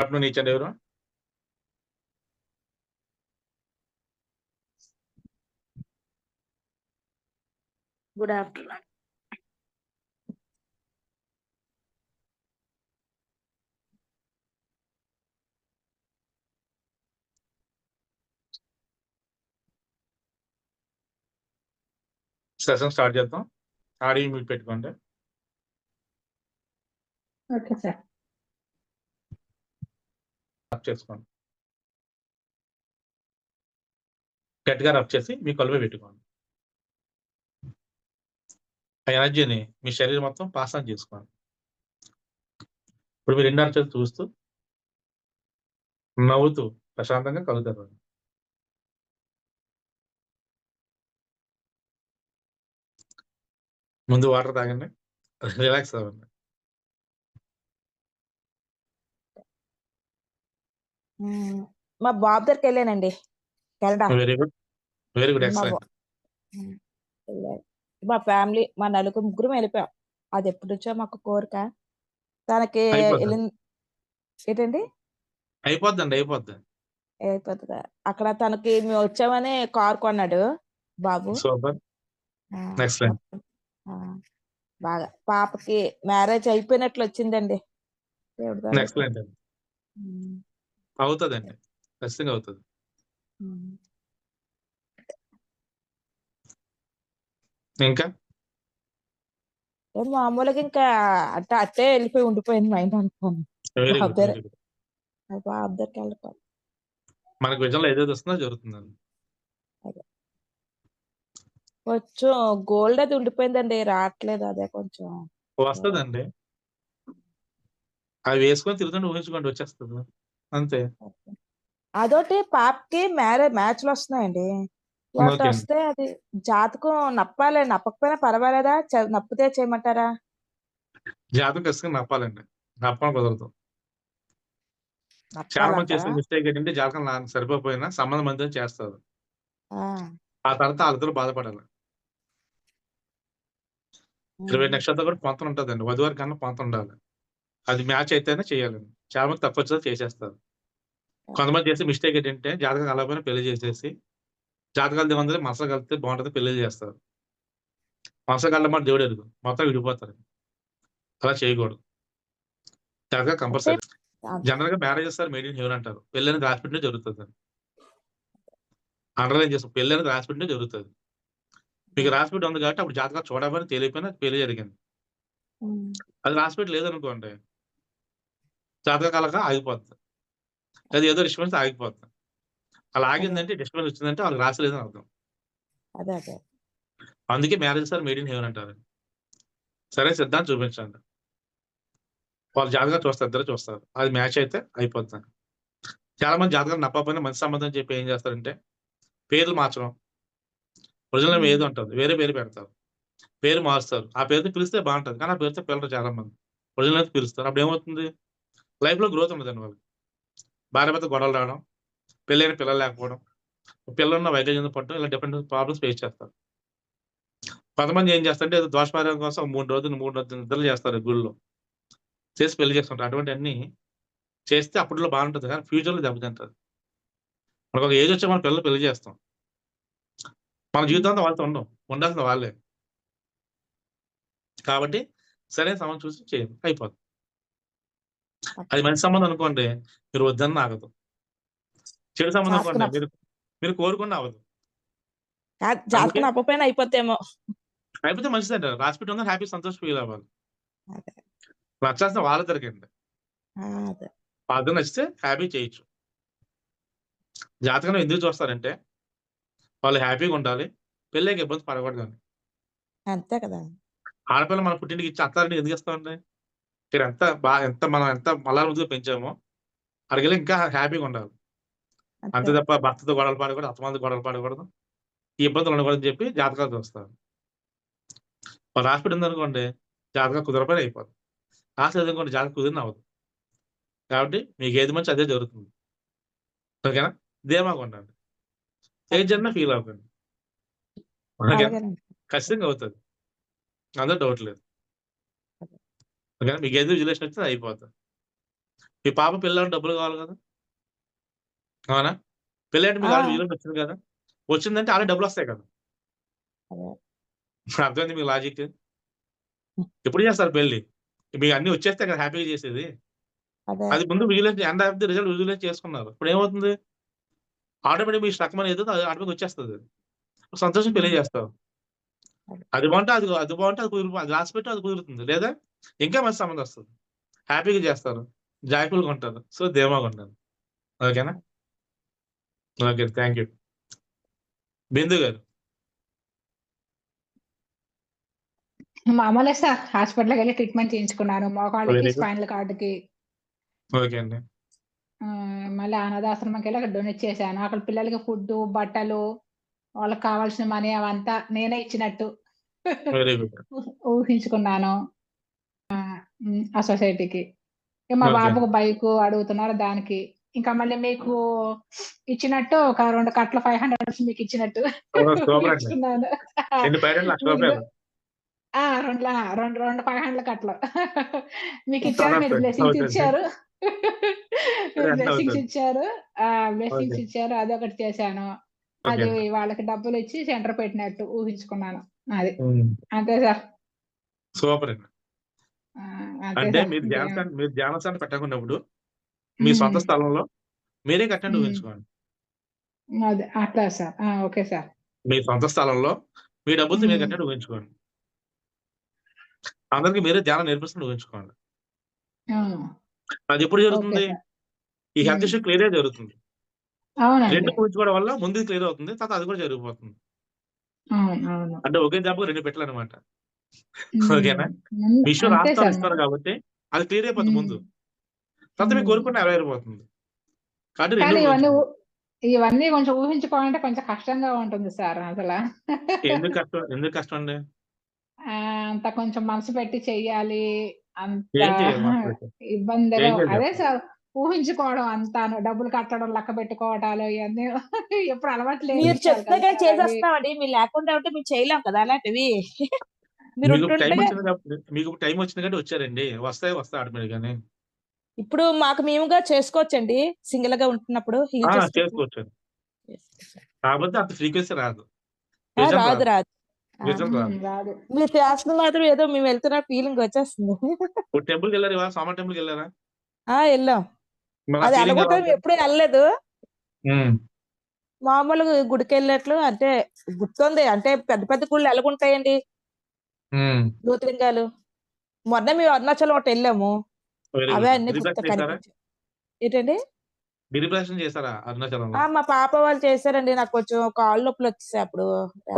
Afternoon each and ఎవరు good afternoon session start చేద్దాం audio mute పెట్టుకోండి ఓకే సార్ రఫ్ చేసుకోండి. గట్టిగా రఫ్ చేసి మీ కలుపు పెట్టుకోండి. ఆ ఎనర్జీని మీ శరీరం మొత్తం పాస్ ఆన్ చేసుకోండి. ఇప్పుడు మీరు రెండు అర్చలు చూస్తూ నవ్వుతూ ప్రశాంతంగా కలుగుతారు ముందు వాటర్ తాగండి. రిలాక్స్ అవ్వండి. మా బాబు దగ్గరికి వెళ్ళానండి. Canada. Very good. Very good. మా ఎక్సలెంట్. ఫ్యామిలీ మా నలుగురు ముగ్గురు వెళ్ళిపోయాం. అది ఎప్పుడు వచ్చో మాకు కోరిక. తనకి ఏంటండి? అయిపోద్దండి అయిపోద్ది. అయిపోతుంది? అక్కడ తనకి మేము వచ్చామని కార్ కొన్నాడు బాబు. బాగా. పాపకి మ్యారేజ్ అయిపోయినట్లు వచ్చిందండి. దేవుడి అవుతుందండి. ఖచ్చితంగా అవుతుంది. ఇంకా? మామూలుగా ఇంకా అట్ట అట్టే వెళ్ళిపోయి ఉండిపోయింది మైండ్ అనుకోను వెళ్ళిపోయి మనకు విజయంలో ఏదైతే వస్తుందో జరుగుతుందండి. కొంచెం గోల్డ్ అది ఉండిపోయిందండి రావట్లేదు అదే కొంచెం. వస్తుందండి. అవి వేసుకొని తిరుగుతుంటే ఊహించుకోండి వచ్చేస్తుంది? అంతే. అదొకటి పాపకి మ్యారేజ్ మ్యాచ్లు వస్తున్నాయండి. వాటి. వస్తే అది జాతకం నప్పాలి నప్పకపోయినా పర్వాలేదా? నప్పితే చేయమంటారా? జాతకం ఖచ్చితంగా నప్పాలండి. నప్పడం కుదరదు. చాలా మంది చేసే నప్పాలంటారా మిస్టేక్ ఏంటంటే జాతకం నాకు సరిపోయినా సంబంధం మంది చేస్తారు. ఆ, తర్వాత వాళ్ళిద్దరు బాధపడాలి. ఇరవై నక్షత్రం కూడా పొంతం ఉంటుందండి. వధువారి కన్నా పొంతం ఉండాలి. అది మ్యాచ్ అయితేనే చేయాలండి చాలా మంది తప్పొచ్చేది చేసేస్తారు. కొంతమంది చేసే మిస్టేక్ ఏంటంటే జాతకం కలపని పెళ్ళి చేసేసి జాతకాలు దేవందరూ మనసు కలిపితే బాగుంటుంది పెళ్ళి చేస్తారు. మనసు కలమాట దేవుడు ఎరుగు మొత్తం విడిపోతారు. అలా చేయకూడదు. జాతకం కంపల్సరీ. జనరల్గా marriage sir made in heaven అంటారు. పెళ్ళి అనేది రాసిపెట్టినే జరుగుతుంది అండర్లైన్ చేస్తాం అనేది రాసిపెట్టినే జరుగుతుంది. మీకు రాసిపెట్టి ఉంది కాబట్టి అప్పుడు జాతకాలు చూడమని తెలియకపోయినా పెళ్ళి జరిగింది. అది రాసిపెట్టి లేదనుకోండి జాతక కలక ఆగిపోతుంది. అది ఏదో డిస్టర్బెన్స్ ఆగిపోతుంది. అలా ఆగిందంటే డిస్టర్బెన్స్ వచ్చిందంటే వాళ్ళకి రాసలేదని అర్థం. అదే అదే. అందుకే marriage sir made in heaven అంటారు. సరే సిద్ధాంతం చూపించండి. వాళ్ళు జాతకాలు చూస్తారు ఇద్దరు చూస్తారు. అది మ్యాచ్ అయితే అయిపోతుంది. చాలా మంది జాతకాలు నప్పకపోయినా మంచి సంబంధం చెప్పి ఏం చేస్తారంటే పేర్లు మార్చడం. ఒరిజినల్. ఏది ఉంటుంది వేరే పేరు పెడతారు. పేరు మారుస్తారు. ఆ పేరుతో పిలిస్తే బాగుంటుంది. కానీ ఆ పేరుతో పిల్లలు చాలా మంది ఒరిజినల్ అయితే పిలుస్తారు. అప్పుడు ఏమవుతుంది? లైఫ్లో గ్రోత్ గ్రోత్ ఉండదండి వాళ్ళకి భార్య భర్త గొడవలు రావడం పెళ్ళైన పిల్లలు లేకపోవడం పిల్లలున్న వైద్యం పట్టడం ఇలా డిఫరెంట్ ప్రాబ్లమ్స్ ఫేస్ చేస్తారు. కొంతమంది ఏం చేస్తారంటే ఏదో దోషపారం కోసం మూడు రోజులు మూడు రోజులు నిద్రలు చేస్తారు గుళ్ళో. చేసి పెళ్ళి చేస్తుంటారు అటువంటి అన్ని చేస్తే అప్పట్లో బాగుంటుంది కానీ ఫ్యూచర్లో దెబ్బతింటుంది. మనకు ఒక ఏజ్ వచ్చే మన పిల్లలు పెళ్ళి చేస్తాం. మన జీవితాంతం వాళ్ళతో ఉండం ఉండాల్సిన వాళ్ళే. కాబట్టి సరైన సమయం చూసి చేయండి. అయిపోతుంది అది మంచి సంబంధం అనుకోండి మీరు వద్దని ఆగదు చెడు సంబంధం అనుకోండి మీరు మీరు కోరుకున్న అవ్వదు. కా- జాతకం నప్పపోయినా అయిపోతేమో అయిపోతే మంచిదండి రాసిపెట్టి ఉందని హ్యాపీ సంతోష ఫీల్ అవ్వాలి. నచ్చాల్సిన వాళ్ళ దొరికండి వాళ్ళతో నచ్చితే హ్యాపీ చేయొచ్చు. జాతకం ఎందుకు చూస్తారంటే వాళ్ళు హ్యాపీగా ఉండాలి పెళ్ళికి ఇబ్బంది పడకూడదు అంతే కదా. ఆడపిల్ల మన పుట్టింటికి ఇచ్చి అత్తారింటికి ఎందుకు ఇస్తామండి? ఇక్కడ ఎంత బాగా ఎంత మనం ఎంత మళ్ళా ముందుగా పెంచామో అడిగి ఇంకా హ్యాపీగా ఉండాలి. అంతే. తప్ప భర్తతో గొడవలు పడకూడదు అత్తమంది గొడవలు పడకూడదు. ఈ ఇబ్బందులు ఉండకూడదని చెప్పి జాతకాలు చూస్తారు. వాళ్ళు హాస్పిటల్ ఉందనుకోండి జాతకం కుదరపని అయిపోతుంది ఆశ చదువుకోండి జాతకం కుదిరిన అవ్వదు. కాబట్టి మీకు ఏది మంచి అదే జరుగుతుంది. ఓకేనా? ధీమాగా ఉండండి ఏ జన్న ఫీల్ అవ్వకండి ఖచ్చితంగా అవుతుంది. అందులో డౌట్ లేదు. ఓకేనా మీకు ఏది విజులేషన్ వచ్చింది అయిపోతుంది మీ పాప పెళ్ళాలంటే డబ్బులు కావాలి కదా! అవునా? పెళ్ళంటే మీకు! ఆల్రెడీ విలువ వచ్చింది కదా! వచ్చిందంటే ఆల్రెడీ డబ్బులొస్తాయి కదా! అదే. అర్థమైందా మీకు లాజిక్? ఎప్పుడు చేస్తారు పెళ్ళి? మీకు అన్నీ వచ్చేస్తే కదా హ్యాపీగా చేసేది. అదే. ముందు visualise end of the result visualise చేసుకున్నారు. ఇప్పుడేమవుతుంది? ఆటోమేటిక్‌గా మీ స్టక్ అది ఆటోమేటిక్‌గా వచ్చేస్తది. సంతోషంగా పెళ్ళి. చేస్తావు. అదే. బావుంటే అది అది బావుంటే అది కుదిరి అది రాసిపెట్టు అది కుదురుతుంది. లేదా ఇంకా మంచి సంబంధం వస్తది. హ్యాపీగా చేస్తారు. జాయ్‌ఫుల్‌గా ఉంటారు. సో, ధీమాగా ఉండాలి. ఓకేనా? ఓకే. Thank you. బిందు గారు. మామూలే సార్. హాస్పిటల్‌కెళ్ళి ట్రీట్‌మెంట్ చేయించుకున్నాను. మోకాళ్ళకి. స్పైనల్ కార్డ్‌కి. ఓకే అండి. మళ్ళీ అనాథాశ్రమంకెళ్ళి అక్కడ డొనేట్ చేశాను. అక్కడ పిల్లలకి ఫుడ్డు, బట్టలు, వాళ్ళకి కావాల్సిన మనీ అవంతా నేనే ఇచ్చినట్టు. ఊహించుకున్నాను. ఆ! ఆ సొసైటీకి. ఇక మా ఓకే. బాబుకు బైకు అడుగుతున్నారు దానికి. ఇంకా మళ్ళీ మీకు ఇచ్చినట్టు ఒక 2 కట్టల 500 మీకిచ్చినట్టు ఓహ్! సూపర్ అండి. ఊహించుకున్నాను. ఎన్ని పైరెంట్ రూ. మీకు 1,00,000 ఆ! 2 ల 2, 2 500 కట్టలు. మీకిచ్చారు. చాలా మీరు. బ్లెస్సింగ్స్ అవుతుంది. ఇచ్చారు. మీరు ఎంత బ్లెస్సింగ్స్ అవుతది? ఇచ్చారు. ఆ! ఓకే. బ్లెస్సింగ్స్ ఇచ్చారు. అదొకటి చేశాను. ఓకే అది అండి. వాళ్ళకి డబ్బులిచ్చి సెంటర్ పెట్టినట్టు ఊహించుకున్నాను. అది. అంతే సార్. సూపర్ అండి. అంటే. మీరు ధ్యాన మీరు ధ్యాన సెంటర్ పెట్టకున్నప్పుడు మీ సొంత. స్థలంలో మీరే హ్మ్. ఊహించుకోండి. అదే. అట్లా సార్. Okay sir. మీ సొంత స్థలంలో మీ డబ్బులతో మీరు. కట్టినట్టు ఊహించుకోండి. అందరికి మీరే ధ్యానం నేర్పిస్తున్నట్టు ఊహించుకోండి. ఆ! అదెప్పుడు ఓకే జరుగుతుంది? ఈ హెల్త్. ఇష్యూ క్లియరే జరుగుతుంది. 2 ఊహించుకోవడం వల్ల ముందు క్లియర్ అవుతుంది. తర్వాత అది కూడా జరిగిపోతుంది. అంటే ఒకే దెబ్బకు 2 పెట్టెలనమాట. ఓకేనా? మీ ఇష్యూ సార్ ఇస్తారు మరి. కాబట్టి అది క్లియర్ అయిపోద్ది హ్మ్. ముందు. తర్వాత మీకు హ్మ్. కోరుకున్న నెరవేరిపోతుంది. కాబట్టి 2 కానీ ఇవన్నీ. ఇవన్నీ కొంచెం ఊహించుకోవాలంటే కొంచెం కష్టంగా ఉంటుంది సార్ అసల. ఎందుకు కష్టం? ఎందుకు కష్టం అండి? ఆ! అంత కొంచెం మనసు పెట్టి చెయ్యాలి. అంత చేయాలి అదే? సార్ ఊహించుకోవడం అంతాను. డబ్బులు కట్టడం, లెక్క పెట్టుకోవటాలు ఇయన్నీ ఎప్పుడు అలవాటు లేని మీరు విషయాలు చెప్తే కదా గాని సార్ అవి. చేసేస్తామండి. మీరు లేకుండా ఉంటే మేము చేయలేం కదా! అలాంటివి. కాబట్టి మీకు టైమ్ వచ్చింది కాబట్టి వచ్చారండి. వస్తాయి, వస్తాయి ఆటోమేటిక్‌గానే. ఇప్పుడు మాకు మేముగా చేసుకోవచ్చండి. సింగిల్‌గా ఉంటున్నప్పుడు హీల్ ఆ! చేసుకుంటూ. చేసుకోవచ్చండి. కాకపోతే అంత ఫ్రీక్వెన్సీ రాదు. రాదు. రాదు. మీరు చేస్తున్నది మాత్రం ఏదో మేము వెళ్తున్న ఫీలింగ్ వచ్చేస్తుంది. ఇప్పుడు టెంపుల్‌కెళ్ళారు ఇవాళ సోమవారం టెంపుల్‌కెళ్ళారా? ఆ! మరి ఆ అది అలగొట్టం? ఎప్పుడు ఎళ్ళలేదు. హ్మ్. మామూలుగా గుడికెళ్ళినట్లు అంటే గుర్తుంది. అంటే పెద్ద పెద్ద గుళ్ళు ఎలాగుంటాయండి? హ్మ్. జ్యోతిర్లింగాలు. మొన్న మేము అరుణాచలం ఒకటెళ్ళాము. వెరీ అవే. అన్నీ చేసారా? కనిపించాయి. ఏంటండి? చేసారా అరుణాచలంలో? ఆ! మా పాప వాళ్ళు చేశారండి. నాకు కొంచెం కాళ్ళు నొప్పులొచ్చేసాయి అప్పుడు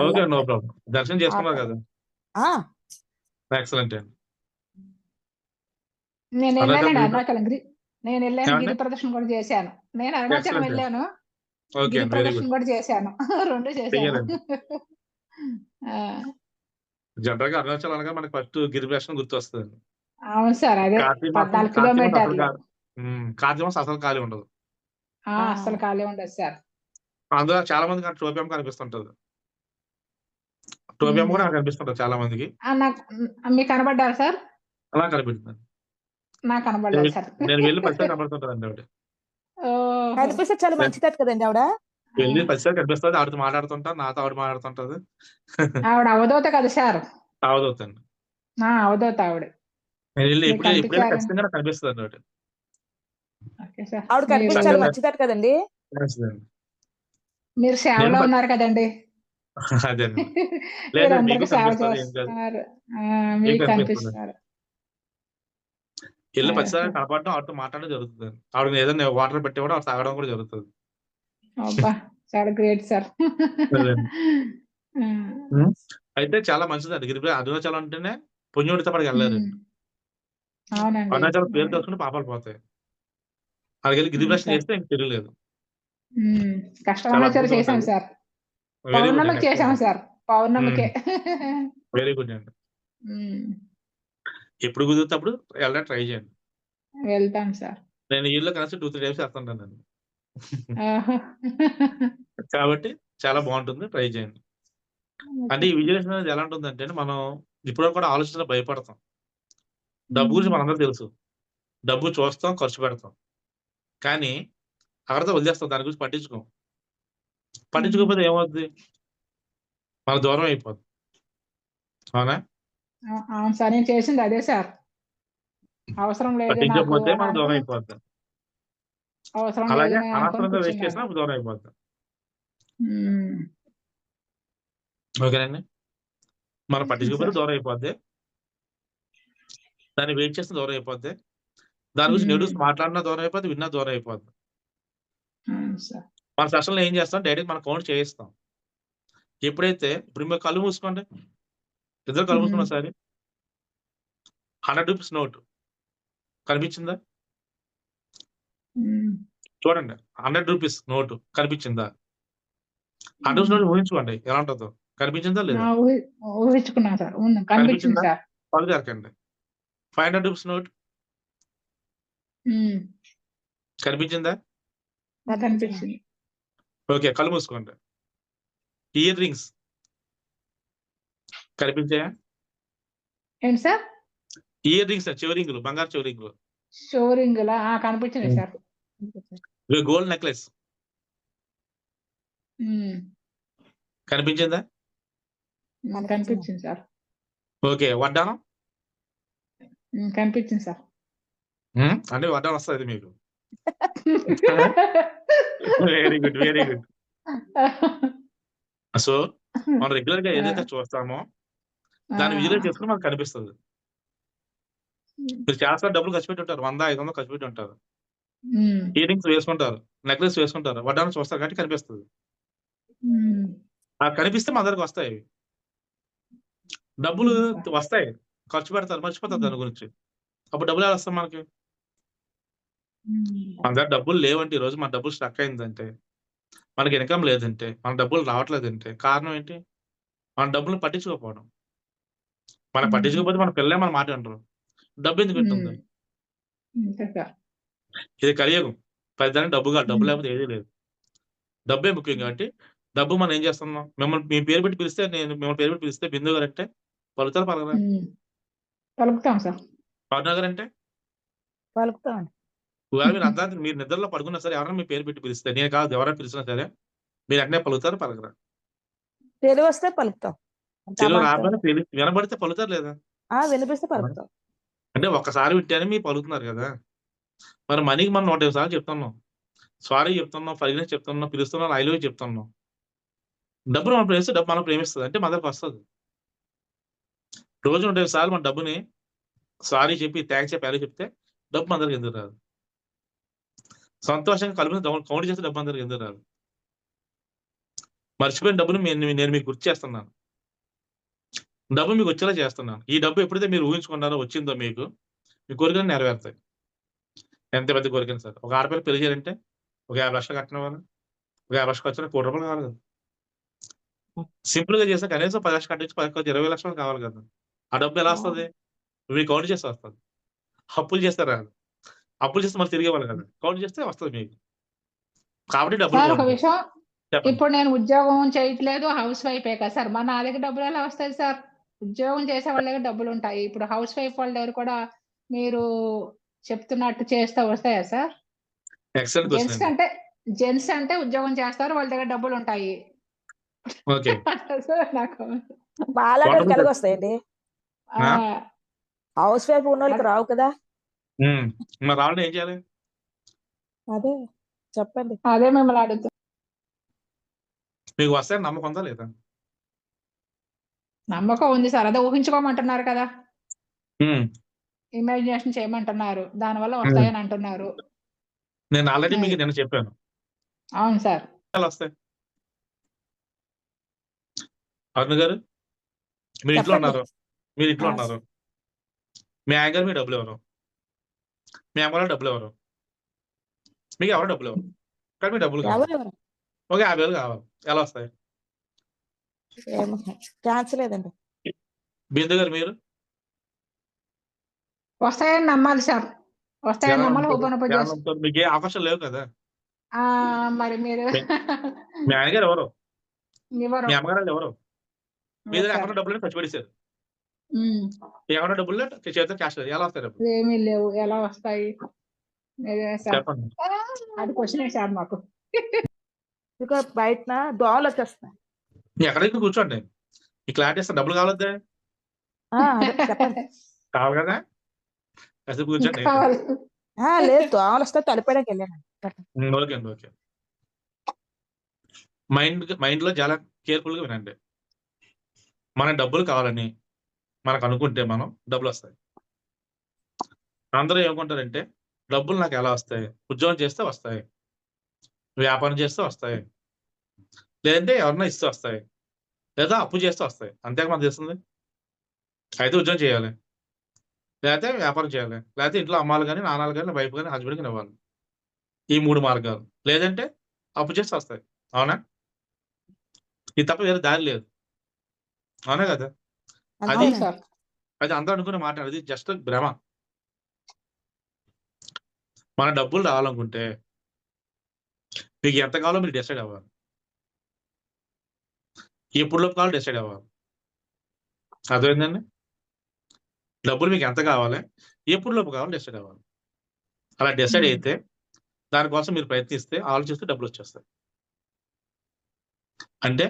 ఓకే. నో వెళ్ళలేకపోయాను. ప్రాబ్లమ్. దర్శనం చేసుకున్నారు కదా! ఆ! ఎక్సలెంట్ అండి. అరుణాచలం గిరి ప్ర అరుణాచలం గిరి నేనెళ్ళాను. ఏమండి? గిరి ప్రదక్షిణ కూడా చేశాను. నేను అరుణాచలం. వెళ్ళాను. ఓకే గిరి గుడ్. కూడా చేశాను. 2 చేశాను. ఆ! జనరల్‌గా అరుణాచలం అనగా మనకు ఫస్ట్ గిరి ప్రదక్షిణ గుర్తొస్తదండి. అవును సార్. అదే కార్తీక మాసం 14 కార్తీక మాసం అసలు కిలోమీటర్లు. కార్తీక మాసం అసలు ఖాళీ ఉండదు. అస్సలు ఖాళీ ఉండదు సార్. అందులో చాలా మందికి ఆ టోపీ అమ్మ కనిపిస్తుంటది. టోపీ అమ్మ హ్మ్. కూడా కనిపిస్తుంటది చాలా మందికి. మీకు కనపడ్డారా సార్? అలా కనిపిస్తుందండి. నాకు నేను కనపడలేదు సార్. నేను వెళ్ళి కనపడుతుంటదండి ఆవిడ. చాలా నేను మంచిదట కదండీ ఆవిడ. వెళ్ళి! ప్రతిసారి కనిపిస్తది. ఆవిడతో మాట్లాడుతుంటా. నాతో ఆవిడ మాట్లాడుతుంటది. ఆవిడ అవధూత కదా సార్. అవధూతండి. ఆ! అవధూత ఆవిడ. ఎప్పుడు ఎప్పుడైనా కనిపించారని ఖచ్చితంగా నాకు కనిపిస్తదండి ఆవిడ. Okay sir. ఆవిడ మీరు కనిపిస్తే చాలా ఖచ్చితంగా మంచిదట కదండీ. మీరు సేవలో ఉన్నారు కదండీ. కనిపిస్తది. అదే ప్రతిసారి సార్. కనపడడం, ఆవిడతో మాట్లాడడం జరుగుతదండి. ఆవిడకి ఏదైనా వాటర్ పెట్టివ్వడం, ఆవిడ తాగడం కూడా జరుగుతది. అబ్బా! చాలా గ్రేట్ సార్. అయితే చాలా మంచిదండి. గిరి ప్ర అరుణాచలం అంటేనే పుణ్యుడితో పాటు. అవునండి. అరుణాచలం పేరు. తలుచుకుంటే పాపాలు పోతాయి. అక్కడికెళ్ళి గిరి అవును ప్రదక్షిణ సార్. చేస్తే ఇంక ఉంటది. సార్. పౌర్ణమికి. సార్. పౌర్ణమికే. వెరీ గుడ్ అండి. ఎప్పుడు కుదిరితే అప్పుడు ఎళ్ళడానికి ట్రై చేయండి. వెళ్తాం సార్. నేను ఇయర్‌లో కనీసం 2, 3 టైమ్స్ ఎళ్తుంటానండి. కాబట్టి చాలా బావుంటుంది. ట్రై చేయండి. అంటే. ఈ విజువలైజేషన్ అనేది ఎలా ఉంటుందంటే మనం ఇప్పటివరకు కూడా ఆలోచించడానికి భయపడతాం. డబ్బు గురించి హ్మ్. మనందరికి తెలుసు. డబ్బు చూస్తాం ఖర్చు పెడతాం. కానీ అక్కడితో వదిలేస్తాం. దాని గురించి పట్టించుకోం. పట్టించుకోకపోతే ఏమవుద్ది? మన దూరం అయిపోద్ది. అవునా? సార్. నేను చేసింది అదే సార్. అవసరం లేదు పట్టించకపోతే మన దూరం అయిపోద్ది. అలాగే అనవసరంగా వేస్ట్. చేసినా దూరం ఓకేనండి. మనం పట్టించుకోకపోతే. దూరం అయిపోద్ది. దాన్ని వెయిట్ చేస్తే దూరం అయిపోద్ది. దాని గురించి. నెగిటివ్స్ మాట్లాడినా దూరం అయిపోద్ది విన్నా దూరం అయిపోద్ది. మన సెషన్లో ఏం చేస్తాం? డైరెక్ట్ మనం కౌంట్ చేయిస్తాం. ఎప్పుడైతే ఇప్పుడు మీరు కళ్ళు మూసుకోండి. ఇద్దరు కళ్ళు మూసుకున్న. సరే. Hundred rupees note. కనిపించిందా? చూడండి హండ్రెడ్ రూపీస్ నోటు కనిపించిందా? హండ్రెడ్ రూపీస్ నోట్ ఊహించుకోండి ఎలా ఉంటుందో. కనిపించిందా లేదా? ఆ, ఊహి- ఊహించుకున్నాను సార్ ఉంది కనిపించింది కనిపించిందా? సార్. పళ్ళు జరకండి ఫైవ్ హండ్రెడ్ రూపీస్ నోట్. కనిపించిందా? కనిపించింది. ఓకే కళ్ళు మూసుకోండి. Ear rings. కనిపించాయా? ఏంటి సార్? ఇయర్ రింగ్స్ చెవరింగులు బంగారు చెవరింగులు షోరింగ్ లా ఆ, కనిపించింది. సార్. Gold necklace. కనిపించిందా? కనిపించింది సార్. ఓకే వడ్డానం కనిపించింది సార్. అంటే వడ్డానం వస్తుంది మీకు. Very good very good so మనం రెగ్యులర్గా ఏదైతే చూస్తామో దాన్ని విజువలైజ్ చేసుకుని మనకు కనిపిస్తుంది. మీరు చాలా డబ్బులు ఖర్చు పెట్టి ఉంటారు వంద ఐదు వందలు ఖర్చు పెట్టి ఉంటారు. ఉమ్, ఇయర్ రింగ్స్ వేసుకుంటారు. నెక్లెస్ వేసుకుంటారు. వడ్డానం చూస్తారు కాబట్టి కనిపిస్తుంది. ఆ కనిపిస్తే మన దగ్గరకు వస్తాయి. డబ్బులు వస్తాయి. ఖర్చు పెడతారు మర్చిపోతారు దాని గురించి. అప్పుడు డబ్బులు ఎలా వస్తాయి మనకి? మన దగ్గర డబ్బులు లేవంటే ఈ రోజు మన డబ్బులు స్టక్ అయిందంటే మనకి ఇన్కమ్ లేదంటే మన డబ్బులు రావట్లేదంటే కారణం ఏంటి? మన డబ్బులు పట్టించుకోకపోవడం. మనం. పట్టించుకోకపోతే మన పిల్లలే మన మాట అంటారు డబ్బు ఎందుకు ఉంటుంది ఇది కలియుగం ప్రతిదానికి డబ్బు కాదు. డబ్బు. లేకపోతే ఏదీ లేదు. డబ్బే ముఖ్యం కాబట్టి డబ్బు మనం ఏం చేస్తున్నాం? మిమ్మల్ని మీ పేరు పెట్టి పిలిస్తే నేను మిమ్మల్ని పేరు పెట్టి పిలిస్తే బిందు గారు అంటే పలుకుతారు పలకరా? పలుకుతాం సార్. పవన్ గారు అంటే? ఒకవేళ మీరు మీరు నిద్రలో పడుకున్నా సరే ఎవరైనా మీ పేరు పెట్టి పిలిస్తే నేను కాదు ఎవరైనా పిలిచినా సరే మీరు అట్నే పలుకుతారు పలకరా? తెలివి వస్తే పలుకుతాం. తెలుగు. రాబోయే పిలి- వినబడితే పలుకుతారు లేదా? వినిపిస్తే పలుకుతాం. అంటే ఒక్కసారి వింటేనే మీరు పలుకుతున్నారు కదా. మరి మనీకి మనం నూట యాభై సార్లు చెప్తున్నాం. సారీ చెప్తున్నాం ఫర్గినెస్ చెప్తున్నాం పిలుస్తున్నాం ఐ లవ్ చెప్తున్నాం. డబ్బులు మనం ప్రేమిస్తే డబ్బు మనం ప్రేమిస్తుంది. అంటే మన దగ్గరకు వస్తుంది. రోజు నూట సార్లు మన డబ్బుని సారీ చెప్పి థ్యాంక్స్ చెప్పి చెప్తే డబ్బు మన దగ్గరికి ఎందుకు రాదు? సంతోషంగా కలిపి కౌంట్ చేస్తే డబ్బు అందరికి ఎందుకు రాదు? మర్చిపోయిన డబ్బుని నేను నేను మీకు గుర్తు చేస్తున్నాను. డబ్బు మీకు వచ్చేలా చేస్తున్నాను. ఈ డబ్బు ఎప్పుడైతే మీరు ఊహించుకున్నారో వచ్చిందో మీకు మీ కోరికలు నెరవేరుతాయి. ఎంత పెద్ద కోరికలు సార్? ఒక ఆడపిల్ల పెళ్ళి చేయాలంటే ఒక యాభై లక్షలు కట్టిన వాళ్ళు ఒక యాభై లక్షలు వచ్చిన కోటి రూపాయలు కావాలి కదా. సింపుల్గా చేస్తే కనీసం పది లక్షలు కట్టించి పది ఇరవై లక్షలు కావాలి కదా. ఆ డబ్బు ఎలా వస్తుంది? మీకు కౌంట్ చేస్తే వస్తుంది. అప్పులు చేస్తే రాదు. అప్పులు చేస్తే మళ్ళీ తిరిగి ఇవ్వాలి కదా. కౌంట్ చేస్తే వస్తుంది మీకు. కాబట్టి డబ్బులు ఒక. విషయం ఇప్పుడు నేను ఉద్యోగం చేయట్లేదు హౌస్ వైఫే కదా సార్. మన నా దగ్గర డబ్బులు ఎలా వస్తాయి సార్? ఉద్యోగం చేసే వాళ్ళ దగ్గర డబ్బులు ఉంటాయి. ఇప్పుడు హౌస్ వైఫ్ వాళ్ళ దగ్గర కూడా మీరు చెప్తున్నట్టు చేస్తే వస్తాయా సార్? జెంట్స్ అంటే జెంట్స్ అంటే ఉద్యోగం చేస్తారు వాళ్ళ దగ్గర డబ్బులు ఉంటాయి. నాకు. కలిగి వస్తాయండి. హౌస్ వైఫ్ ఉన్న వాళ్ళకి రావు కదా. మరి రావాలంటే ఏం చేయాలి? అదే చెప్పండి. అదే మిమ్మల్ని అడుగుతాం. మీకు వస్తాయని నమ్మకం ఉందా లేదా? నమ్మకం ఉంది సార్ అదే ఊహించుకోమంటున్నారు కదా. ఉమ్. ఇమాజినేషన్ చేయమంటున్నారు. దానివల్ల వస్తాయని అంటున్నారు. నేను ఆల్రెడీ మీకు నేను చెప్పాను. అవును సార్. ఎలా వస్తాయి? అరుణ్ గారు మీరు ఇంట్లో. ఉన్నారు. మీరు ఇంట్లో ఆ. ఉన్నారు. మీ ఆయన గారు మీ డబ్బులు ఎవరు? మీ అమ్మగారు డబ్బులు ఎవరు? మీకు ఎవరు డబ్బులు ఎవరు? కానీ మీ డబ్బులు కావాలి. ఒక యాభై వేలు కావాలి. ఎలా వస్తాయి? లేదండి. బిందు గారు మీరు? వస్తాయని నమ్మాలి సార్. వస్తాయని నమ్మాలి నమ్ముతారు? మీకు ఏ అవకాశం లేవు కదా. ఆ మరి మీరు మీ ఆయన గారు ఎవరు? ఎవరు? మీ అమ్మగారు ఎవరు? మీ దగ్గర డబ్బులు ఖర్చు ఉమ్. ఏమన్నా డబ్బులు చేతిలో క్యాష్ లేదు. ఎలా వస్తాయి డబ్బులు? ఏమీ లేవు. ఎలా వస్తాయి? అది క్వశ్చనే సార్ మాకు. బయట దోమలు వచ్చేస్తున్నాయి. మీ ఎక్కడైతే కూర్చోండి. ఈ క్లారిటీ ఇస్తే డబ్బులు చెప్పండి. కావాలి కదా? కాసేపు కూర్చోండి లేదు దోమలు వస్తే వెళ్ళాను ఉమ్, ఓకే అండి ఓకే మైండ్ మైండ్లో చాలా కేర్ఫుల్గా వినండి మన డబ్బులు కావాలని మనకు అనుకుంటే మనం డబ్బులు వస్తాయి. అందరూ ఏమనుకుంటారంటే డబ్బులు నాకు ఎలా వస్తాయి? ఉద్యోగం చేస్తే వస్తాయి. వ్యాపారం చేస్తే వస్తాయి. లేదంటే ఎవరన్నా ఇస్తే వస్తాయి. లేదా అప్పు చేస్తే వస్తాయి. అంతే మనకు తెలుస్తుంది? అయితే ఉద్యోగం చేయాలి. లేకపోతే వ్యాపారం చేయాలి. లేకపోతే ఇంట్లో అమ్మాలు కానీ నాన్నలు కానీ వైఫ్ కానీ హస్బెండ్ కానీ ఇవ్వాలి. ఈ మూడు మార్గాలు. లేదంటే అప్పు చేస్తే వస్తాయి. అవునా? ఇది తప్ప వేరే దారి లేదు. అవునా కదా? అది- అది అందరూ అనుకునే మాట అది జస్ట్ భ్రమ. మన డబ్బులు రావాలనుకుంటే మీకు ఎంత కావాలో మీరు డిసైడ్ అవ్వాలి. ఎప్పుడులోపు కావాలో డిసైడ్ అవ్వాలి. అర్థమైందండి? డబ్బులు మీకు ఎంత కావాలి? ఎప్పుడులోపు కావాలో? డిసైడ్ అవ్వాలి అలా డిసైడ్. అయితే దానికోసం మీరు ప్రయత్నిస్తే ఆలోచిస్తే డబ్బులు వచ్చేస్తాయి. అంటే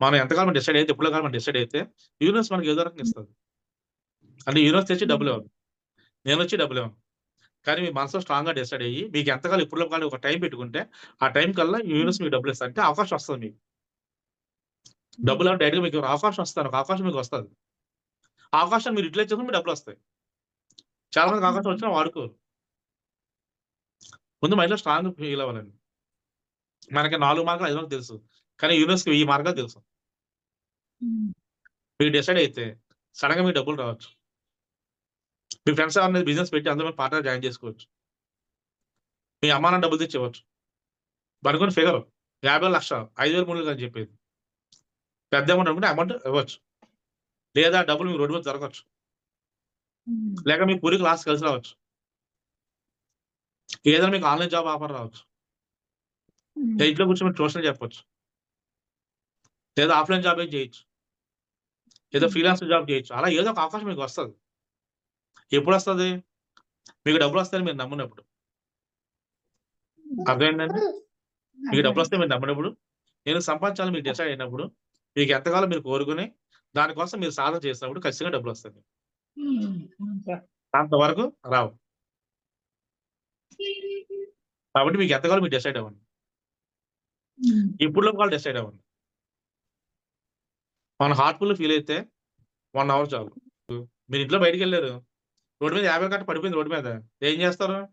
మనం ఎంతకాలం డిసైడ్ అయితే ఎప్పుడు కాలం డిసైడ్ అయితే యూనివర్స్ మనకి ఏదో రకంగా ఇస్తుంది. అంటే యూనివర్స్ తెచ్చి డబ్బులు ఇవ్వను నేను వచ్చి డబ్బులు ఇవ్వను. కానీ మీ మనసులో స్ట్రాంగ్గా డిసైడ్ అయ్యి మీకు ఎంతకాలం ఇప్పుడు కాలం ఒక టైం పెట్టుకుంటే ఆ టైం కల్లా యూనివర్స్ మీకు డబ్బులు ఇస్తుంది అంటే అవకాశం వస్తుంది మీకు. డబ్బులు అంటే డైరెక్ట్ మీకు అవకాశం వస్తుంది ఒక అవకాశం మీకు వస్తుంది. అవకాశం మీరు యూటిలైజ్ చేసుకుని మీకు డబ్బులు వస్తాయి. చాలా మందికి అవకాశం వచ్చినా వాడుకోరు. ముందు మైండ్లో స్ట్రాంగ్ ఫీల్ అవ్వాలండి మనకి నాలుగు మార్గాలు ఐదు మార్గాలు తెలుసు. కానీ యూనివర్స్కి వెయ్యి మార్గాలు తెలుసు. ఉమ్. మీరు డిసైడ్ అయితే సడన్గా మీకు డబ్బులు రావచ్చు. మీ ఫ్రెండ్స్ ఎవరైనా బిజినెస్ పెట్టి అందులో పార్ట్నర్ జాయిన్ చేసుకోవచ్చు. మీ అమ్మ నాన్న డబ్బులు తెచ్చి ఇవ్వచ్చు. అనుకుని ఫిగర్ యాభై వేల లక్ష ఐదు వేలు మూడు వేలు అని చెప్పేది. పెద్ద అమౌంట్ అనుకుంటే అమౌంట్ ఇవ్వచ్చు. లేదా డబ్బులు మీకు రోడ్డు మీద దొరకవచ్చు. లేక మీ పూరికి లాస్ట్ కలిసి రావచ్చు. ఏదైనా మీకు ఆన్లైన్ జాబ్ ఆఫర్ రావచ్చు. ఇంట్లో కూర్చొని మీరు ట్యూషన్ చెప్పొచ్చు. లేదా ఆఫ్లైన్ జాబ్ ఏం చేయొచ్చు. ఏదో ఫ్రీలాన్స్ జాబ్ చేయొచ్చు. అలా ఏదో ఒక అవకాశం మీకు వస్తుంది. ఎప్పుడు వస్తుంది? మీకు డబ్బులు వస్తాయని మీరు నమ్మినప్పుడు. అర్థమైందండి మీకు డబ్బులు వస్తే మీరు నమ్మినప్పుడు నేను సంపాదించాలని మీరు డిసైడ్ అయినప్పుడు మీకు ఎంతకాలం మీరు కోరుకుని దానికోసం మీరు సాధన చేసినప్పుడు ఖచ్చితంగా డబ్బులు సార్ అంతవరకు రావు. కాబట్టి మీకు ఎంతకాలం మీరు డిసైడ్ అవ్వండి. ఇప్పుడు వాళ్ళు డిసైడ్ అవ్వండి. మన హార్ట్ఫుల్ ఫీల్ అయితే వన్ అవర్ చాలు. మీరు ఇంట్లో బయటికి వెళ్ళారు. రోడ్డు మీద యాభై కట్ట పడిపోయింది రోడ్డు మీద. ఏం చేస్తారు?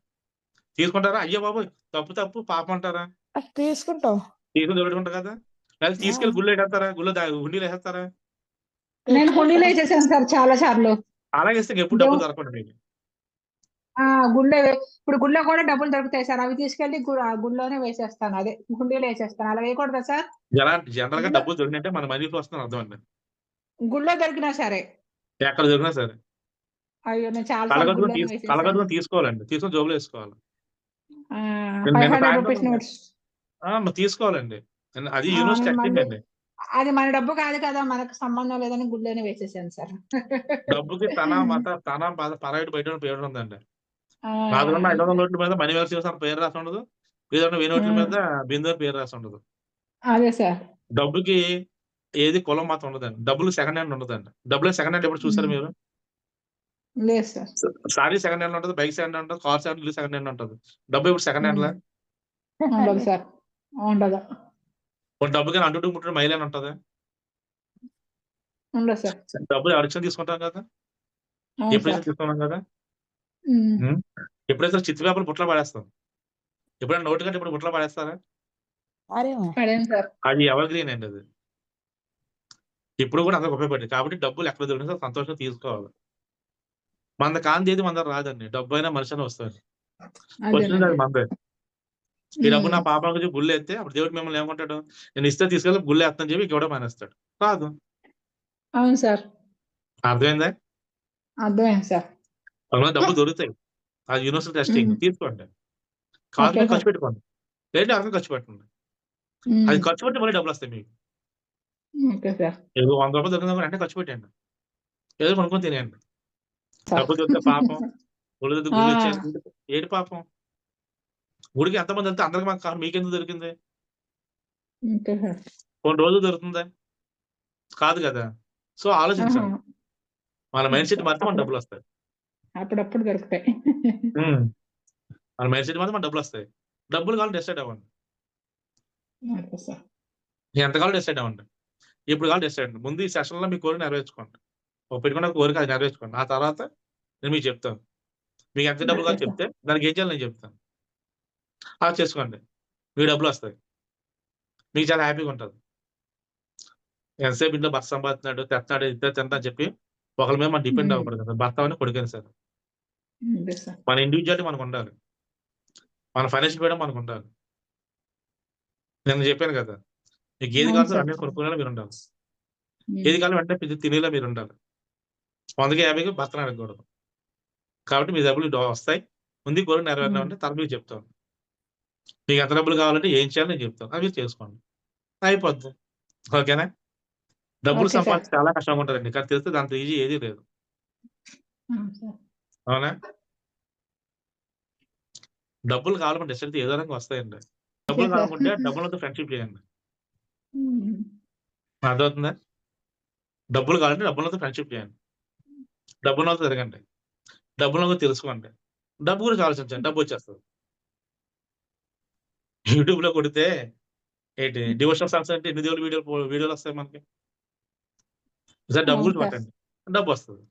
తీసుకుంటారా? అయ్యో బాబు తప్పు తప్పు పాపం అంటారా? తీసుకుంటాం. తీసుకుని కదా. లేదా తీసుకెళ్ళి గుళ్ళు వేసేస్తారా గుళ్ళు దా- హుండీలు వేసేస్తారా? నేను హుండీలో వేసేసాను సార్ చాలా సార్లు. అలాగే ఎప్పుడు డబ్బులు గుళ్ళో ఇప్పుడు గుళ్ళో కూడా డబ్బులు దొరుకుతాయి సార్. అవి తీసుకెళ్ళి గుళ్ళోనే వేసేస్తాను. అదే హుండీలో వేసేస్తాను. అలా వేయకూడదా సార్? జనరల్గా డబ్బులు దొరికినట్టే మన మనీ వస్తుంది అర్థం అండి. గుళ్ళో దొరికినా సరే. ఎక్కడ దొరికినా సరే. అయ్యో నేను చాలా తీసుకోవాలండి. తీసుకొని జోబులు వేసుకోవాలి. తీసుకోవాలండి. అది యూనివర్సిటీ అండి. అది మన డబ్బు కాదు కదా మనకు సంబంధం లేదని గుళ్ళోనే వేసేసాను సార్. డబ్బుకి తన మత తన ప- పరాయిడు బయట పేరు ఉందండి. ఐదు వందల నోట్ల మీద వ్యవస్థ చేసిన పేరు రాసి ఉండదు. ఏదైనా వెయ్యి నోట్ల. మీద బిందు పేరు రాసి ఉండదు. అదే సార్. డబ్బుకి ఏది కులం మాత్రం ఉండదండి. డబ్బులు సెకండ్ హ్యాండ్ ఉండదండి. డబ్బులు సెకండ్ హ్యాండ్ ఎప్పుడు చూసారు. మీరు? లేదు సార్. సారీ సెకండ్ హ్యాండ్ ఉంటుంది బైక్ సెకండ్ హ్యాండ్ ఉంటుంది కార్ సెకండ్ సెకండ్ హ్యాండ్ ఉంటుంది. డబ్బు ఇప్పుడు సెకండ్ హ్యాండ్ లా ఉండదు సార్. ఉండదు. ఒక డబ్బుకి అంటు ముట్టు మైల్ అని ఉంటుంది? ఉండదు సార్. డబ్బులు ఎవరిచ్చిన తీసుకుంటాం కదా? ఎప్పుడైతే తీసుకున్నాం కదా. ఎప్పుడైతే చిత్తి పేపర్లు బుట్టలో పడేస్తాం. ఎప్పుడైనా నోటు కంటే ఇప్పుడు బుట్టలో పడేస్తారా? అది ఎవర్ గ్రీన్ అండి అది. ఇప్పుడు కూడా అందరికి ఉపయోగపడింది కాబట్టి డబ్బులు ఎక్కడ దొరికినా సంతోషంగా తీసుకోవాలి. మన కాంతి ఏది మన రాదండి. డబ్బు అయినా మనిషి అయినా వస్తుంది వచ్చింది అది డబ్బు నా ఉమ్. పాప గురించి గుళ్ళు ఎత్తే అప్పుడు దేవుడు మిమ్మల్ని ఏమంటాడు నేను ఇస్తే తీసుకెళ్ళి గుళ్ళు ఎత్తని చెప్పి ఇవ్వడం మానేస్తాడు. రాదు. అవును సార్. అర్థమైందా? అర్థమైంది సార్. డబ్బులు దొరుకుతాయి. అది యూనివర్సల్ టెస్టింగ్. తీసుకోండి. కాదు ఖర్చు. పెట్టుకోండి. లేదంటే ఎవరికి ఖర్చు పెట్టండి. అది ఖర్చు పెట్టి మళ్ళీ డబ్బులు వస్తాయి మీకు. ఏదో వంద రూపాయలు దొరికిందా అంటే ఖర్చు పెట్టండి ఏదో కొనుక్కొని తినేయండి. డబ్బులు దొరికితే పాపం. ఆ. ఏంటి పాపం? గుడికి ఎంతమంది వెళ్తే అందరికి మాకు కాదు మీకెందుకు దొరికింది. కొన్ని రోజులు దొరుకుతుందా? కాదు కదా. సో ఆలోచించండి. ఆహా. మన మైండ్ సెట్ మారితే మన డబ్బులు వస్తాయి. అప్పుడప్పుడు దొరుకుతాయి. మన మైండ్ సెట్ మాత్రం మన డబ్బులు వస్తాయి. డబ్బులు కావాలి డిసైడ్ అవ్వండి. ఎంత కావాలి డిసైడ్ అవ్వండి. ఇప్పుడు కావాలి డిసైడ్ అవ్వండి. ముందు ఈ సెషన్లో మీ కోరిక నెరవేర్చుకోండి. ఒక పెట్టుకున్న కోరిక అది నెరవేర్చుకోండి. ఆ తర్వాత నేను మీకు చెప్తాను. మీకు ఎంత డబ్బులు కావాలి చెప్తే దానికి ఏం చేయాలి నేను చెప్తాను. అలా చేసుకోండి. మీ డబ్బులు వస్తాయి. మీకు చాలా హ్యాపీగా ఉంటుంది. ఎంతసేపు ఇంట్లో భర్త సంపాదిస్తున్నాడు తెస్తున్నాడు ఇద్దరు తింటా అని చెప్పి ఒకరి మీద మనం డిపెండ్. అవ్వకూడదు కదా. భర్త అని కొడుకని సార్. మన ఇండివిజువాలిటీ మనకు ఉండాలి. మన ఫైనాన్షియల్ ఫ్రీడమ్ మనకు ఉండాలి. నేను చెప్పాను కదా. మీకు ఏది కావాలో. అన్ని కొనుక్కునేలా మీరు ఉండాలి. ఏది కావాలో వెంటనే పిలిచి తినేలా మీరు ఉండాలి. వందకి యాభైకి భర్తను అడగకూడదు. కాబట్టి మీ డబ్బులు వస్తాయి. ముందు కోరిక నెరవేరిన. అంటే తర్వాత మీకు చెప్తాను. మీకు ఎంత డబ్బులు కావాలంటే ఏం చేయాలో నేను చెప్తాను. అవి చేసుకోండి. అయిపోద్ది. ఓకేనా? డబ్బులు. సంపాదించి చాలా కష్టంగా ఉంటుందండి. కానీ తెలిస్తే దాంతో ఈజీ ఏది లేదు. అవును? డబ్బులు కావాలంటే డిసైడ్ ఏదో రకంగా వస్తాయండి. డబ్బులు. కావాలంటే డబ్బులతో ఫ్రెండ్షిప్ చేయండి. అర్థమవుతుందా? డబ్బులు కావాలంటే డబ్బులతో ఫ్రెండ్షిప్ చేయండి. డబ్బులతో తిరగండి. డబ్బులతో తెలుసుకోండి. డబ్బు గురించి ఆలోచించండి. డబ్బు వచ్చేస్తుంది. యూట్యూబ్లో కొడితే ఏంటి? డివోషనల్ సాంగ్స్ అంటే ఎన్ని దేవుడు వీడియో వీడియోలు వస్తాయి మనకి? సార్ డబ్బు గురించి అవును, పట్టండి డబ్బు వస్తుంది.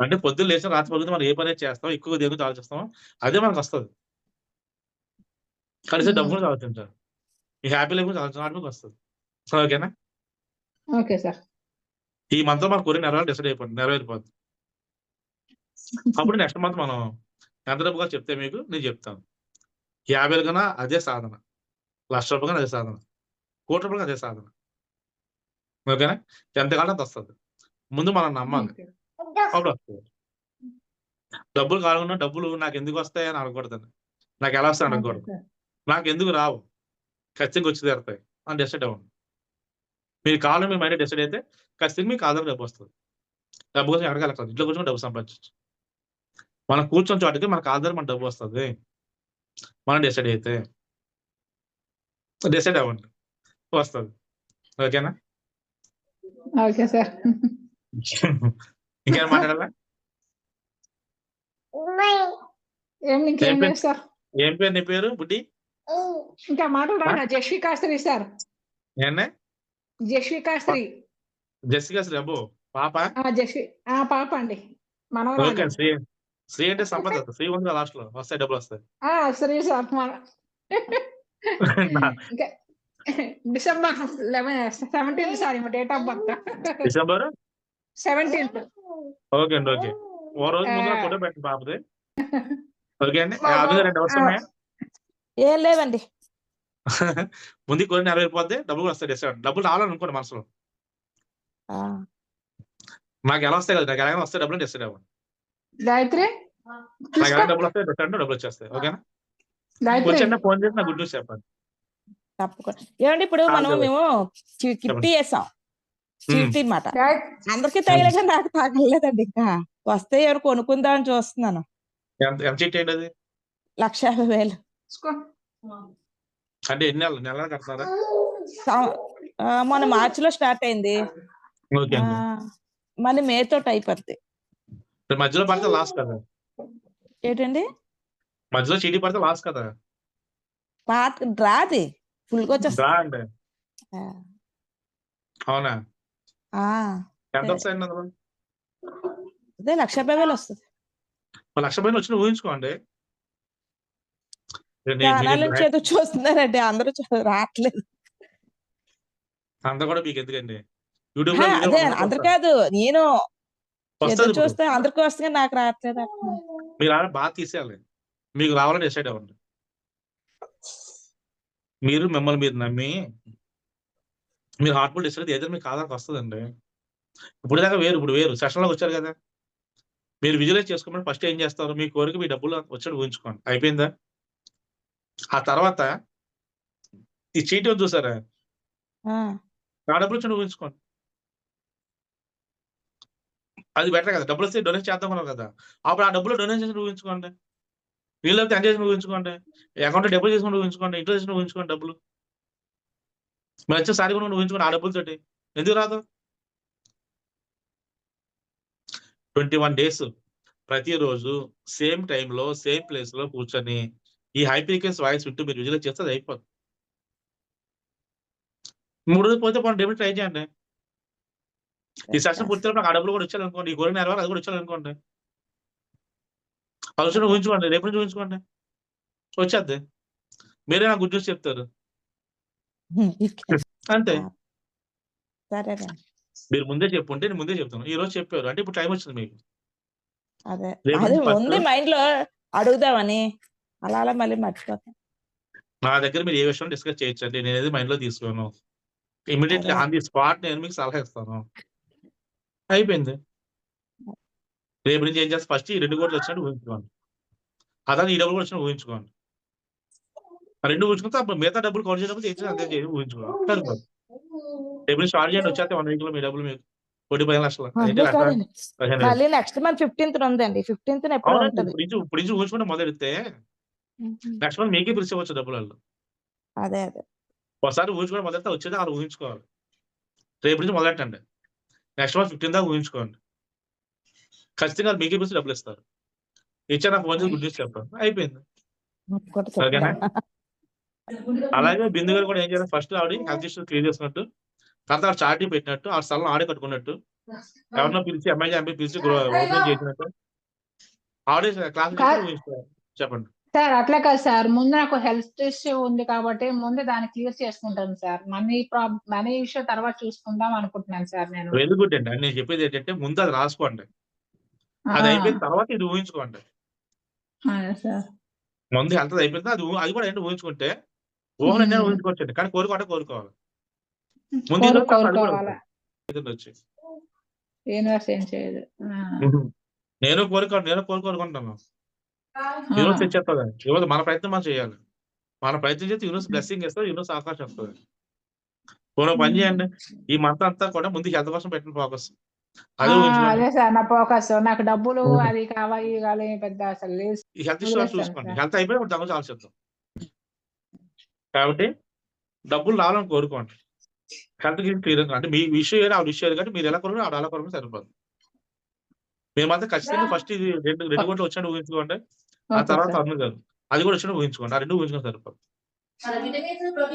అంటే పొద్దున్న లేచిన రాత్రి పొద్దున్న మనం ఏ పని చేస్తాం ఎక్కువ దేవుడి గురించి ఆలోచిస్తాం అదే మనకు వస్తుంది. కానీ సార్ డబ్బు గురించి ఆలోచించాలి ఈ హ్యాపీ లైఫ్ గురించి మీకు వస్తుంది. ఓకేనా? Okay sir. ఈ మంత్ మన కోరిక నెరవేరు డిసైడ్ అయిపోయింది. నెరవేరిపోద్ది. అప్పుడు నెక్స్ట్ మంత్ మనం ఎంత డబ్బుగా చెప్తే మీకు నేను చెప్తాను. యాభై వేలు కన్నా అదే సాధన. లక్ష రూపాయలు అదే సాధన. కోటి రూపాయలు అదే సాధన. ఓకేనా? ఎంత కాలం అంత వస్తుంది. ముందు మనం నమ్మాలి. అప్పుడు వస్తుంది. డబ్బులు కావాలన్నా డబ్బులు నాకు ఎందుకు వస్తాయి అని నాకు ఎలా వస్తాయి అనకూడదు. నాకు ఎందుకు రావు? ఖచ్చితంగా వచ్చి తీరుతాయి అని డిసైడ్ అవ్వండి. మీరు కావాలని మీ మైండ్ డిసైడ్ అయితే ఖచ్చితంగా మీకు ఆధార్ డబ్బు వస్తుంది. డబ్బు కోసం ఎడగలకదు ఇంట్లో కూర్చొని డబ్బు సంపాదించవచ్చు మనం కూర్చొని చోటకి మనకు ఆధార్ మన డబ్బు వస్తుంది. మనం డిసైడ్ అయితే డిసైడ్ అవ్వండి. వస్తుంది. ఓకేనా? Okay sir. ఇంకేం మాట్లాడాలా? ఏం ఇంకేం ఏం లేదు సార్. ఏం పేరు నీ పేరు బుడ్డి? ఇంకా మాటలు రానా జస్వికాస్త్రి సార్. ఏంటే జస్వికాస్త్రి జెసికా శ్రీ అబ్బో పాప? ఆ పాప అండి. ఓకే మనవరాలు శ్రీ అంటే సంపద శ్రీ ఉంది లాస్ట్లో. వస్తాయి డబ్బులు వస్తాయి. ఆ శ్రీ ఇంకా December eleven seventeenth sir date of birth December? Seventeenth. Okay అండి ఓకే. ఓ రోజు ముందు. ఫోటో పెట్టండి పాపది ఓకే అండి. రెండు డౌట్స్ ఉన్నాయా. ఏం లేవండి ముందు కొన్ని నెరవేరిపోతే డబ్బులు వస్తాయి డిసైడ్ డబ్బులు రావాలనుకోండి మనసులో. నాకు ఎలా వస్తాయి కదా నాకు ఎలా వస్తాయి డబ్బులు డిసైడ్ అవ్వండి గాయత్రి? డబ్బులు వస్తాయి డిసైడ్ అంటే డబ్బులు వచ్చేస్తాయి ఓకేనా? గాయత్రి. వచ్చిన ఫోన్ చేసి నాకు గుడ్ న్యూస్ చెప్పండి. తప్పకుండా. ఏమండి ఇప్పుడు మనం. మేము కిట్టి. చీటీ మాట గాయ- అందరికీ తగిలేగా నాకు తగలేదండి ఇంకా. వస్తే ఎవరు కొనుక్కుందామని చూస్తున్నాను. లక్ష యాభై వేలు. అంటే ఎన్ని నెలలు నెలలు కడతారా? మొన్న మార్చిలో స్టార్ట్ అయింది. మళ్ళీ మే తోటి అయిపోద్ది. మధ్యలో పడితే లాస్ కదా. ఏంటండి? మధ్యలో చీటీ పడితే లాస్ కదా. పాత రాది. ఫుల్గా వచ్చేస్తుంది రా అండి ఆ, అవునా? ఆ, ఎంత వస్తాయండి అందులో అదే లక్ష యాభై వేలు వస్తుంది. లక్ష పైన వచ్చిన ఊహించుకోండి చూస్తున్నారండి. అందరూ రావట్లేదు. అంతా కూడా మీకు ఎందుకండి? యూట్యూబ్ అదే అందరికీ అందరు. కాదు. నేను చూస్తే అందరికి వస్తుంది నాకు రావట్లేదు. మీరు ఆడ బాగా తీసేయాలి. మీకు రావాలని డిసైడ్ అవ్వండి. మీరు మిమ్మల్ని మీరు నమ్మి మీరు హార్ట్ఫుల్ డిసైడ్ అయితే మీకు ఆధారకు వస్తుందండి. ఇప్పుడు దాకా వేరు ఇప్పుడు వేరు. సెషన్లోకి వచ్చారు కదా. మీరు విజువలైజ్ చేసుకోమని ఫస్ట్ ఏం చేస్తారు? మీ కోరిక మీ డబ్బులు వచ్చాడు ఊహించుకోండి. అయిపోయిందా? ఆ తర్వాత ఈ చీటీ చూసారా? నా డబ్బులు వచ్చి ఊహించుకోండి. అది బెటర్ కదా. డబ్బులు వస్తే డొనేట్ చేద్దాం అనుకున్నాం కదా. అప్పుడు ఆ డబ్బులు డొనేట్ చేసి ఊహించుకోండి వీళ్ళైతే ఎంజాయ్ చేసి ఊహించుకోండి అకౌంట్ డబ్బులు చేసుకుని ఊహించుకోండి ఇంట్లో చేసిన ఊహించుకోండి డబ్బులు. మరి వచ్చే సారి కూడా ఊహించుకోండి ఆ డబ్బులతోటి ఎందుకు రాదు? ట్వంటీ వన్ డేస్ ప్రతిరోజు సేమ్ టైంలో సేమ్ ప్లేస్లో కూర్చొని ఈ హై వాయిస్ వింటూ మీరు విజువలైజ్ చేస్తే అది అయిపోతుంది మూడు రోజులు పోతే కొన్ని డబ్బులు ట్రై చేయండి. ఈ సెషన్ పూర్తి నాకు డబ్బులు కూడా వచ్చాను అనుకోండి ఈ కోరిన నెరవేరు అది కూడా వచ్చాను అనుకోండి వచ్చిన ఊహించుకోండి. రేపు నుంచి ఊహించుకోండి. వచ్చేద్ది. మీరే నాకు గుడ్ న్యూస్ చెప్తారు. అంతే. మీరు ముందే చెప్పుంటే నేను ముందే చెప్తాను. ఈ రోజు చెప్పారు. అంటే ఇప్పుడు టైం వచ్చింది మీకు. అదే. ఉంది మైండ్లో అడుగుదామని. అలా అలా మళ్ళీ మర్చిపోతాను. నా దగ్గర మీరు ఏ విషయం డిస్కస్ చేయొచ్చు అండి నేను ఏది మైండ్లో తీసుకోను ఇమీడియట్లీ. ఆన్ ది స్పాట్ నేను మీకు సలహా ఇస్తాను. అయిపోయింది. రేపు నుంచి ఏం చేస్తే? ఫస్ట్ ఈ రెండు కోట్లు వచ్చినట్టు ఊహించుకోండి. అదే ఈ డబ్బులు కూడా వచ్చినట్టు ఊహించుకోండి. ఆ రెండు ఊహించుకుంటే అప్పుడు మిగతా డబ్బులు కౌంట్ చేసినప్పుడు చేసి అంతే చేసి సరిపోదు. రేపు నుంచి స్టార్ట్ చేయండి వచ్చేస్తే వన్ వీక్లో మీ డబ్బులు మీకు. కోటి పదిహేను లక్షలు. మళ్ళీ నెక్స్ట్ మంత్ ఫిఫ్టీన్త్ ఉందండి. ఫిఫ్టీన్త్ ఎప్పుడు ఇప్పుడు నుంచి ఊహించుకుంటే మొదలెడితే నెక్స్ట్ మంత్ మీకే పిలిచేవచ్చు డబ్బులు వాళ్ళు అదే అదే. ఒకసారి ఊహించుకోవడం మొదలెడితే వచ్చేది అలా ఊహించుకోవాలి. రేపు నుంచి మొదలెట్టండి. నెక్స్ట్ మంత్ ఫిఫ్టీన్ దాకా ఊహించుకోండి. ఖచ్చితంగా మీకే పిలిచి డబ్బులు ఇస్తారు. ఇచ్చా నాకు చేసి గుడ్ న్యూస్ చెప్పాను అయిపోయింది? చెప్పాను అలాగే బిందు గారు కూడా ఏం చేయాలి? ఫస్ట్ ఆవిడ హెల్త్ ఇష్యూ క్లియర్ చేసినట్టు తర్వాత ఆవిడ చార్టీ పెట్టినట్టు ఆ స్థలం ఆడే కట్టుకున్నట్టు ఎవరినో పిలిచి అమ్మాయి అమ్మాయి పిలిచి ఓపెన్ చేసినట్టు. ఆవిడే క్లాస్ చెప్పండి. సార్ అట్లా కాదు సార్. ముందు నాకు హెల్త్ ఇష్యూ ఉంది కాబట్టి ముందు దాన్ని క్లియర్ చేసుకుంటాను sir. Money problem money issue తర్వాత చూసుకుందాం అనుకుంటున్నాను సార్ నేను. వెరీ గుడ్ అండి నేను చెప్పేది ఏంటంటే ముందు అది రాసుకోండి. అది అయిపోయిన తర్వాత ఇది ఊహించుకోండి. సార్. ముందు హెల్త్ అయిపోయింది అది అది కూడా ఏంటి ఊహించుకుంటే మ్మ్. ఊహించుకోవచ్చండి. కానీ కోరుకోవడం కోరుకోవాలి. ముందు కోరుకోవాలా. యూనివర్స్ ఏం చేయదు. నేను కోరుకో నేను కోరుకోరుకుంటాను ఆ. యూనివర్స్ తెచ్చేస్తుంది యూనివర్స్ మన ప్రయత్నం మనం చేయాలి. మన ప్రయత్నం చేస్తే యూనివర్స్ బ్లెస్సింగ్ ఇస్తుంది యూనివర్స్ అవకాశం వస్తుంది పూర్వ పని చేయండి. ఈ మంత్ అంతా కూడా ముందు హెల్త్ కోసం పెట్టిన ఫోకస్. అదే ఆ, ఊహించుకోండి అదే సార్ నా ఫోకస్. నాకు డబ్బులు. అది కావాలి పెద్ద అసలు ఈ హెల్త్ ఇష్యూ వదిలేస్తాను చూసుకోండి. హెల్త్ అయిపోయి ఇప్పుడు దాని ఆలోచిద్దాం. కాబట్టి డబ్బులు రావాలని కోరుకోండి. హెల్త్ క్లియర్ అంటే మీ విషయం ఏదో ఆవిడ విషయం కాబట్టి మీరు ఎలా కోరుకుంటే ఆవిడ అలా కోరుకుంటే సరిపోదు. మేము మాత్రం ఖచ్చితంగా ఫస్ట్ ఇది రెండు రెండు కోట్లు వచ్చినట్టు ఊహించుకోండి. ఆ తర్వాత. అన్ను కాదు అది కూడా వచ్చినట్టు ఊహించుకోండి. ఆ రెండు ఊహించుకోండి సరిపోదు.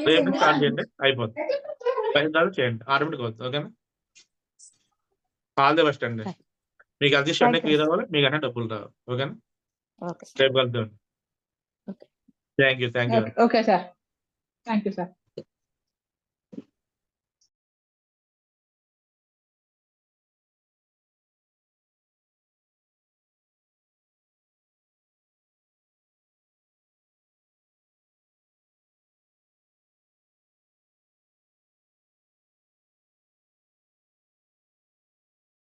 రేపు స్టార్ట్ చేయండి? అయిపోతుంది. దాకా చేయండి. ఆటోమేటిక్ అవుతుంది ఓకేనా? ఆల్ ది బెస్ట్ అండి. మీకు అది అన్నీ. క్లియర్ అవ్వాలి మీకు అన్నీ డబ్బులు రావాలి. ఓకేనా? ఓకే. రేపు కలుద్దాం. Thank you thank you okay- okay sir. Thank you sir.